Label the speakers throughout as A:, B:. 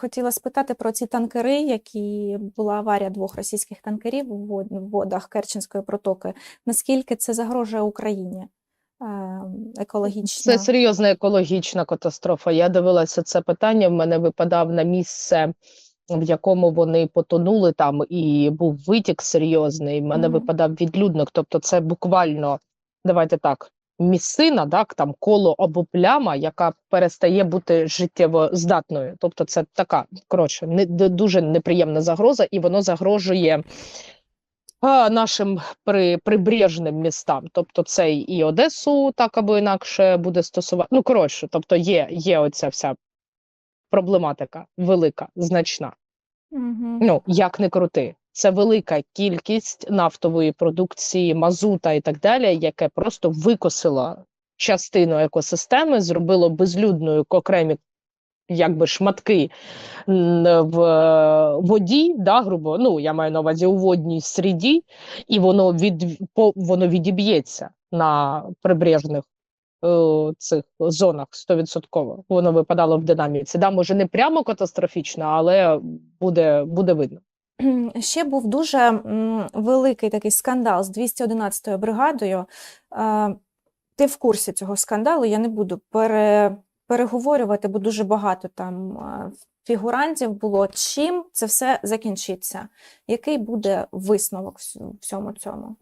A: Хотіла спитати про ці танкери, які була аварія двох російських танкерів у в водах Керченської протоки. Наскільки це загрожує Україні е, екологічно?
B: Це серйозна екологічна катастрофа. Я дивилася це питання. В мене випадав на місце, в якому вони потонули там, і був витік серйозний. В мене
A: Мгм.
B: випадав відлюдник. Тобто, це буквально, давайте так, місцина, так, там коло або пляма, яка перестає бути життєво здатною. Тобто, це така коротше, не дуже неприємна загроза, і воно загрожує. а, Нашим при, прибережним містам, тобто це і Одесу так або інакше буде стосувати. Ну коротше, тобто є, є оця вся проблематика велика, значна.
A: Мгм.
B: Ну як не крути, це велика кількість нафтової продукції, мазута і так далі, яке просто викосило частину екосистеми, зробило безлюдною окремі якби шматки в е, воді, да, грубо, ну я маю на увазі у водній середі, і воно від воно відіб'ється на прибережних е, цих зонах 100%. Воно випадало в динаміці. Да, може не прямо катастрофічно, але буде, буде видно.
A: Ще був дуже великий такий скандал з 211-ю бригадою. Е, Ти в курсі цього скандалу? Я не буду пере, переговорювати, бо дуже багато там фігурантів було. Чим це все закінчиться? Який буде висновок всьому цьому?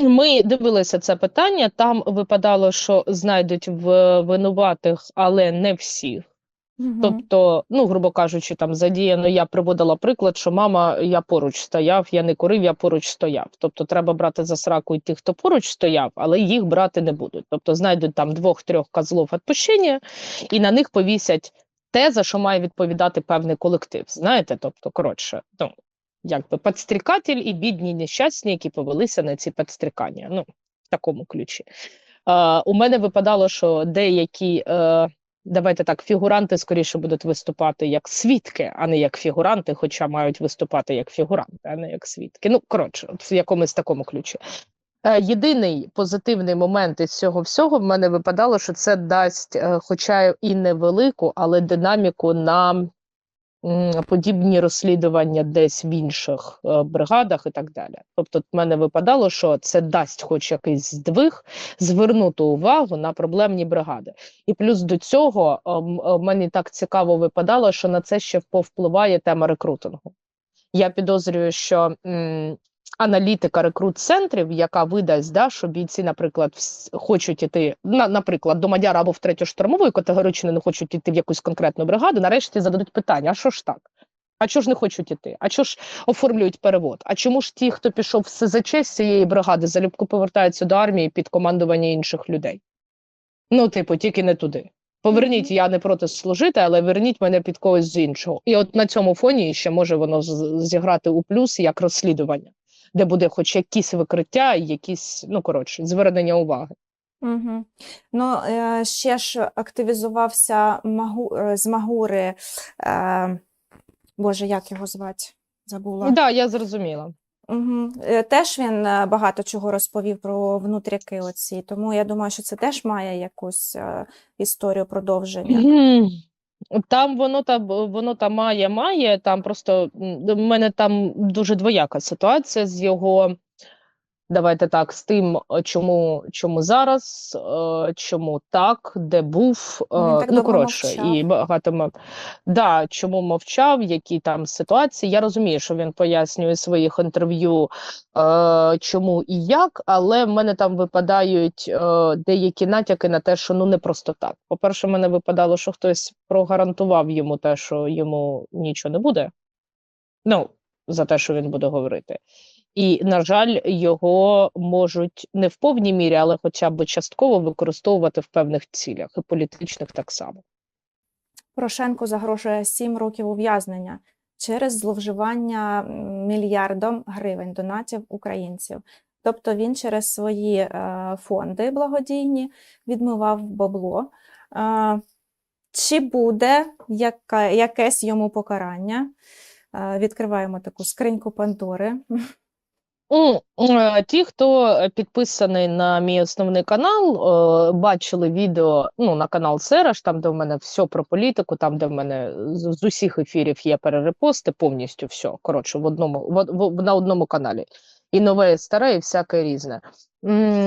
B: Ми дивилися це питання. Там випадало, що знайдуть в винуватих, але не всіх.
A: Мгм.
B: Тобто, ну, грубо кажучи, там задіяно, я приводила приклад, що мама, я поруч стояв, я не курив, я поруч стояв. Тобто, треба брати за сраку і тих, хто поруч стояв, але їх брати не будуть. Тобто, знайдуть там двох-трьох козлов відпущення, і на них повісять те, за що має відповідати певний колектив. Знаєте, тобто, коротше, ну, якби підстрікатель і бідні нещасні, які повелися на ці підстрікання. Ну, в такому ключі. Е, у мене випадало, що деякі. Е, давайте так, фігуранти скоріше будуть виступати як свідки, а не як фігуранти, хоча мають виступати як фігуранти, а не як свідки. Ну, коротше, в якомусь такому ключі. Е, Єдиний позитивний момент із цього всього в мене випадало, що це дасть, е, хоча і невелику, але динаміку на подібні розслідування десь в інших е, бригадах і так далі. Тобто, в мене випадало, що це дасть хоч якийсь здвиг, звернути увагу на проблемні бригади. І плюс до цього ем, е, мені так цікаво випадало, що на це ще повпливає тема рекрутингу. Я підозрюю, що аналітика рекрут-центрів, яка видасть, да, що бійці, наприклад, хочуть іти, на, наприклад, до Мадяра або в третю штурмову і категорично не хочуть іти в якусь конкретну бригаду, нарешті зададуть питання: а що ж так? А чого ж не хочуть іти? А чого ж оформлюють перевод? А чому ж ті, хто пішов в СЗЧ з цієї бригади, залюбку повертаються до армії під командування інших людей? Ну, типу, тільки не туди. Поверніть, я не проти служити, але верніть мене під когось з іншого. І от на цьому фоні ще може воно зіграти у плюс як розслідування, де буде хоч якісь викриття, якісь, ну коротше, звернення уваги.
A: Угу. Ну, е, ще ж активізувався Магу, е, з Магури, е, Боже, як його звати? Забула.
B: Так, да, я зрозуміла.
A: Угу. Теж він багато чого розповів про внутряки оці, тому я думаю, що це теж має якусь е, історію продовження.
B: Мгм. Там воно там воно там має, має. Там просто в мене там дуже двояка ситуація з його. Давайте так, з тим, е, чому, чому зараз, е, чому так, де був, е,
A: так
B: ну коротше,
A: мовчав.
B: і багато да, чому мовчав, які там ситуації. Я розумію, що він пояснює своїх інтерв'ю, чому і як, але в мене там випадають деякі натяки на те, що ну не просто так. По-перше, мене випадало, що хтось прогарантував йому те, що йому нічого не буде. Ну, за те, що він буде говорити. І, на жаль, його можуть не в повній мірі, але хоча б частково використовувати в певних цілях, і політичних так само.
A: Порошенку загрожує 7 років ув'язнення через зловживання мільярдом гривень донатів українців. Тобто він через свої е, фонди благодійні відмивав бабло. Е, Чи буде яка, якесь йому покарання? Е, Відкриваємо таку скриньку Пандори.
B: М, е, Ті, хто е, підписаний на мій основний канал, е, бачили відео ну, на канал Сераш, там, де в мене все про політику, там, де в мене з усіх ефірів є перерепости, повністю все. Коротше, в одному, в, в, на одному каналі. І нове, і старе, і всяке різне.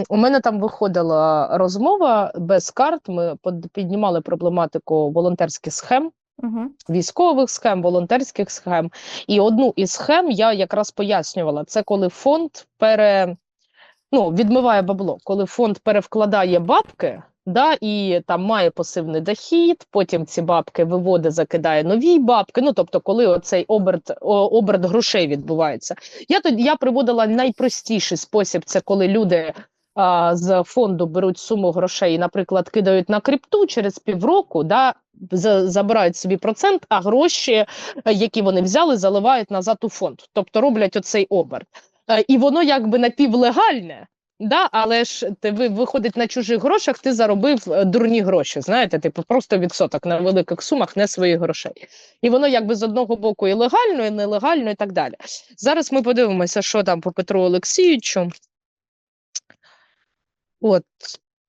B: У мене там виходила розмова без карт. Ми піднімали проблематику волонтерських схем
A: Угу.
B: військових схем, волонтерських схем. І одну із схем я якраз пояснювала: це коли фонд пере, ну, відмиває бабло, коли фонд перевкладає бабки. Да, і там має пасивний дохід, потім ці бабки виводить, закидає нові бабки. Ну тобто, коли оцей оберт, оберт грошей відбувається. Я тоді я приводила найпростіший спосіб: це коли люди з фонду беруть суму грошей, наприклад, кидають на крипту через півроку, да, забирають собі процент, а гроші, які вони взяли, заливають назад у фонд. Тобто роблять оцей оберт. Е, І воно якби напівлегальне. Да, але ж ти ви виходить на чужих грошах, ти заробив е, дурні гроші. Знаєте, типу просто відсоток на великих сумах не своїх грошей. І воно якби з одного боку і легально, і нелегально, і так далі. Зараз ми подивимося, що там по Петру Олексійовичу. От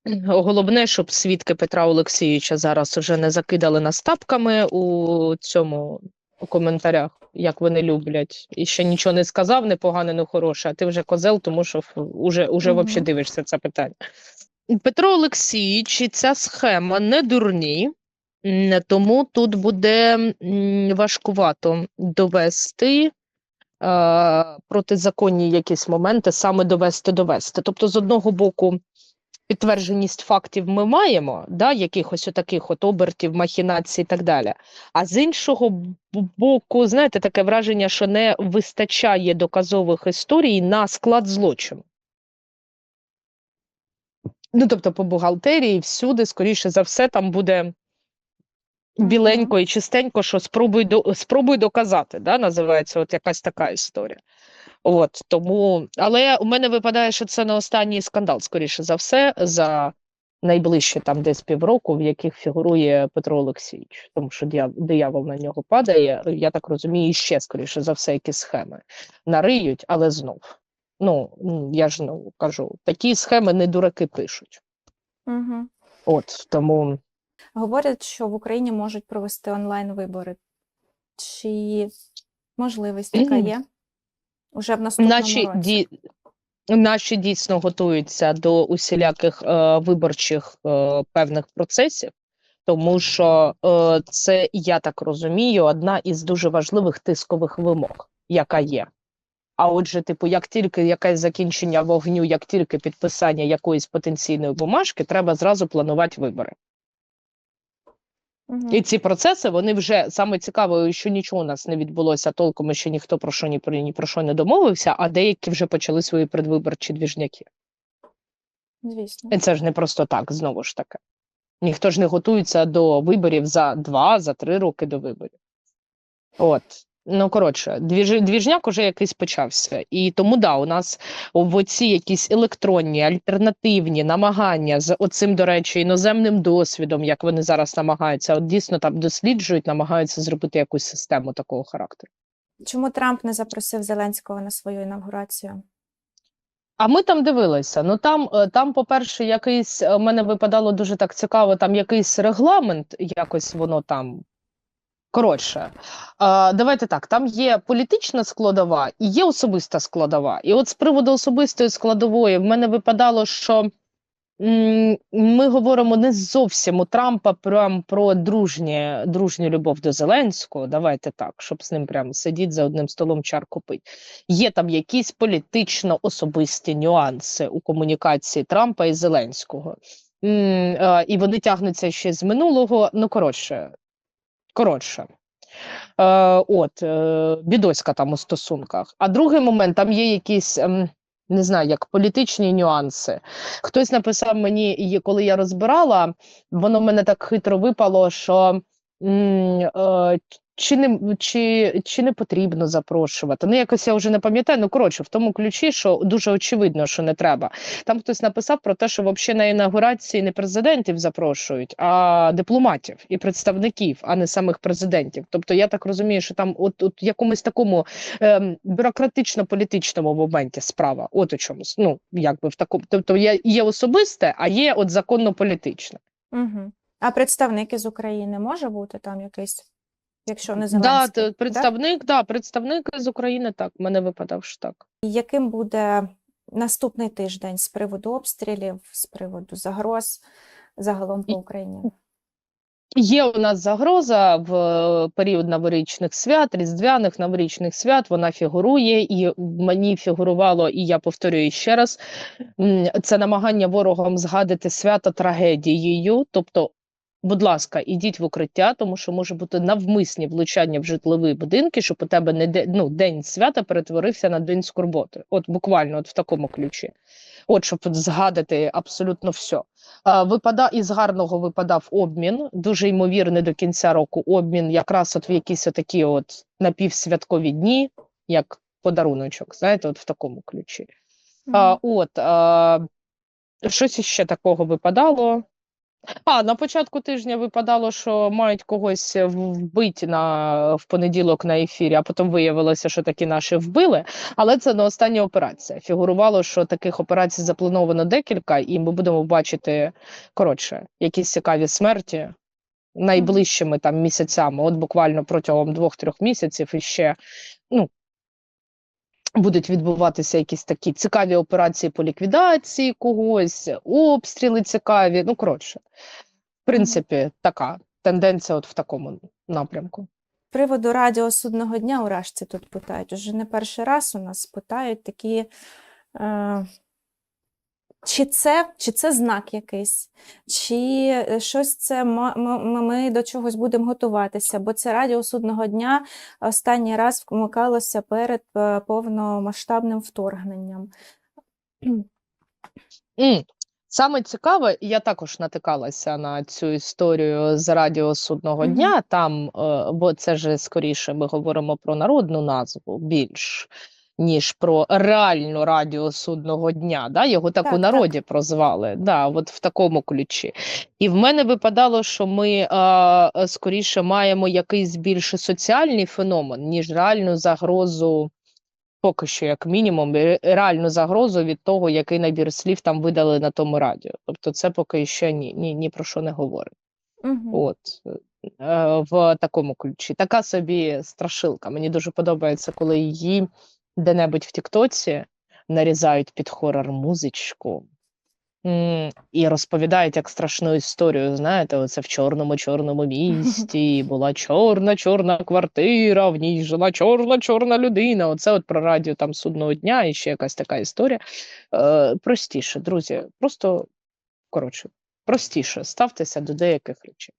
B: головне, щоб свідки Петра Олексійовича зараз уже не закидали нас тапками у цьому у коментарях, як вони люблять. І ще нічого не сказав, не погане, не хороше, а ти вже козел, тому що ф- уже,
A: Мгм.
B: взагалі дивишся це питання. Петро Олексійович, і ця схема не дурні, тому тут буде важкувато довести протизаконні якісь моменти, саме довести довести. Тобто, з одного боку, підтвердженість фактів ми маємо, да, якихось отаких от обертів, махінацій і так далі. А з іншого боку, знаєте, таке враження, що не вистачає доказових історій на склад злочину. Ну, тобто, по бухгалтерії, всюди, скоріше за все, там буде біленько і чистенько, що спробуй, до, спробуй доказати, да, називається от якась така історія. От, тому, але у мене випадає, що це не останній скандал, скоріше за все, за найближче там десь півроку, в яких фігурує Петро Олексійович, тому що диявол на нього падає. Я так розумію, ще скоріше за все, якісь схеми нариють, але знов. Ну, я ж ну, кажу, такі схеми не дураки пишуть.
A: Угу.
B: От тому
A: Говорять, що в Україні можуть провести онлайн-вибори. Чи можливість така є? Уже в наступному
B: Наші,
A: році.
B: ді... Наші дійсно готуються до усіляких е, виборчих е, певних процесів, тому що е, це, я так розумію, одна із дуже важливих тискових вимог, яка є. А отже, типу, як тільки якесь закінчення вогню, як тільки підписання якоїсь потенційної бумажки, треба зразу планувати вибори.
A: Мгм.
B: І ці процеси вони вже саме цікаво, що нічого у нас не відбулося толком, що ще ніхто про що ні про ні про що не домовився, а деякі вже почали свої предвиборчі двіжняки.
A: Звісно.
B: І це ж не просто так, знову ж таки. Ніхто ж не готується до виборів за два, за три роки до виборів. От. Ну, коротше, двіж, двіжняк уже якийсь почався. І тому, да, у нас в оці якісь електронні, альтернативні намагання з оцим, до речі, іноземним досвідом, як вони зараз намагаються, от дійсно там досліджують, намагаються зробити якусь систему такого характеру.
A: Чому Трамп не запросив Зеленського на свою інавгурацію?
B: А ми там дивилися. Ну там, е, там, по-перше, якийсь е, мене випадало дуже так цікаво, там якийсь регламент, якось воно там. Коротше, давайте так: там є політична складова і є особиста складова. І от з приводу особистої складової в мене випадало, що ми говоримо не зовсім у Трампа прям про дружнє, дружню любов до Зеленського. Давайте так, щоб з ним прям сидіти за одним столом чарку пить. Є там якісь політично особисті нюанси у комунікації Трампа і Зеленського. І вони тягнуться ще з минулого. Ну, коротше, коротше. Е, от, е, бідоська там у стосунках. А другий момент, там є якісь, Е, не знаю, як політичні нюанси. Хтось написав мені, коли я розбирала, воно мене так хитро випало, що м, е, чи не, чи, чи не потрібно запрошувати? Ну, якось я вже не пам'ятаю. Ну, коротше, в тому ключі, що дуже очевидно, що не треба. Там хтось написав про те, що взагалі на інаугурації не президентів запрошують, а дипломатів і представників, а не самих президентів. Тобто, я так розумію, що там от, от якомусь такому ем, бюрократично-політичному моменті справа. От у чомусь. Ну, якби в такому. Тобто, є, є особисте, а є от законно-політичне.
A: Угу. А представник із України може бути там якийсь, якщо не
B: Да,
A: Зеленський?
B: т- представник, да, представник з України, так, в мене випадав, що так.
A: Яким буде наступний тиждень з приводу обстрілів, з приводу загроз загалом по Україні?
B: Є у нас загроза в е, період новорічних свят, різдвяних новорічних свят. Вона фігурує, і мені фігурувало, і я повторюю ще раз: це намагання ворогом згадати свято трагедією. Тобто, будь ласка, ідіть в укриття, тому що може бути навмисні влучання в житлові будинки, щоб у тебе не де, ну, день свята перетворився на день скорботи. От буквально, от в такому ключі. От щоб згадати абсолютно все. Е, Випада із гарного випадав обмін, дуже ймовірний до кінця року обмін, якраз от в якісь такі от напівсвяткові дні, як подаруночок, знаєте, от в такому ключі. А, от а, щось іще такого випадало. А, на початку тижня випадало, що мають когось вбити на, в понеділок на ефірі, а потім виявилося, що такі наші вбили. Але це не остання операція. Фігурувало, що таких операцій заплановано декілька, і ми будемо бачити коротше якісь цікаві смерті найближчими там місяцями, от буквально протягом двох-трьох місяців іще ну, будуть відбуватися якісь такі цікаві операції по ліквідації когось, обстріли цікаві. Ну, коротше, в принципі, така тенденція от в такому напрямку.
A: З приводу радіо судного дня у Рашці тут питають. Уже не перший раз у нас питають такі. Е, чи це, чи це знак якийсь, чи е, щось це ми, ми до чогось будемо готуватися, бо це радіо судного дня останній раз вмикалося перед е, повномасштабним вторгненням.
B: Саме цікаве, я також натикалася на цю історію з радіо судного
A: Мгм.
B: дня. Там, е, бо це ж скоріше ми говоримо про народну назву більш ніж про реальну радіо судного дня. Да? Його так,
A: Так,
B: у
A: так.
B: народі прозвали. Да, от в такому ключі. І в мене випадало, що ми е, скоріше маємо якийсь більше соціальний феномен, ніж реальну загрозу. Поки що, як мінімум, реальну загрозу від того, який набір слів там видали на тому радіо. Тобто, це поки що ні, ні, ні про що не говорить.
A: Мгм.
B: От е, в такому ключі. Така собі страшилка. Мені дуже подобається, коли її де-небудь в Тіктоці нарізають під хорор музичку. І розповідають як страшну історію. Знаєте, оце в чорному чорному місті була чорна чорна квартира, в ній жила чорна чорна людина. Оце от про радіо там судного дня і ще якась така історія. Е, простіше, друзі, просто коротше, простіше ставтеся до деяких речей.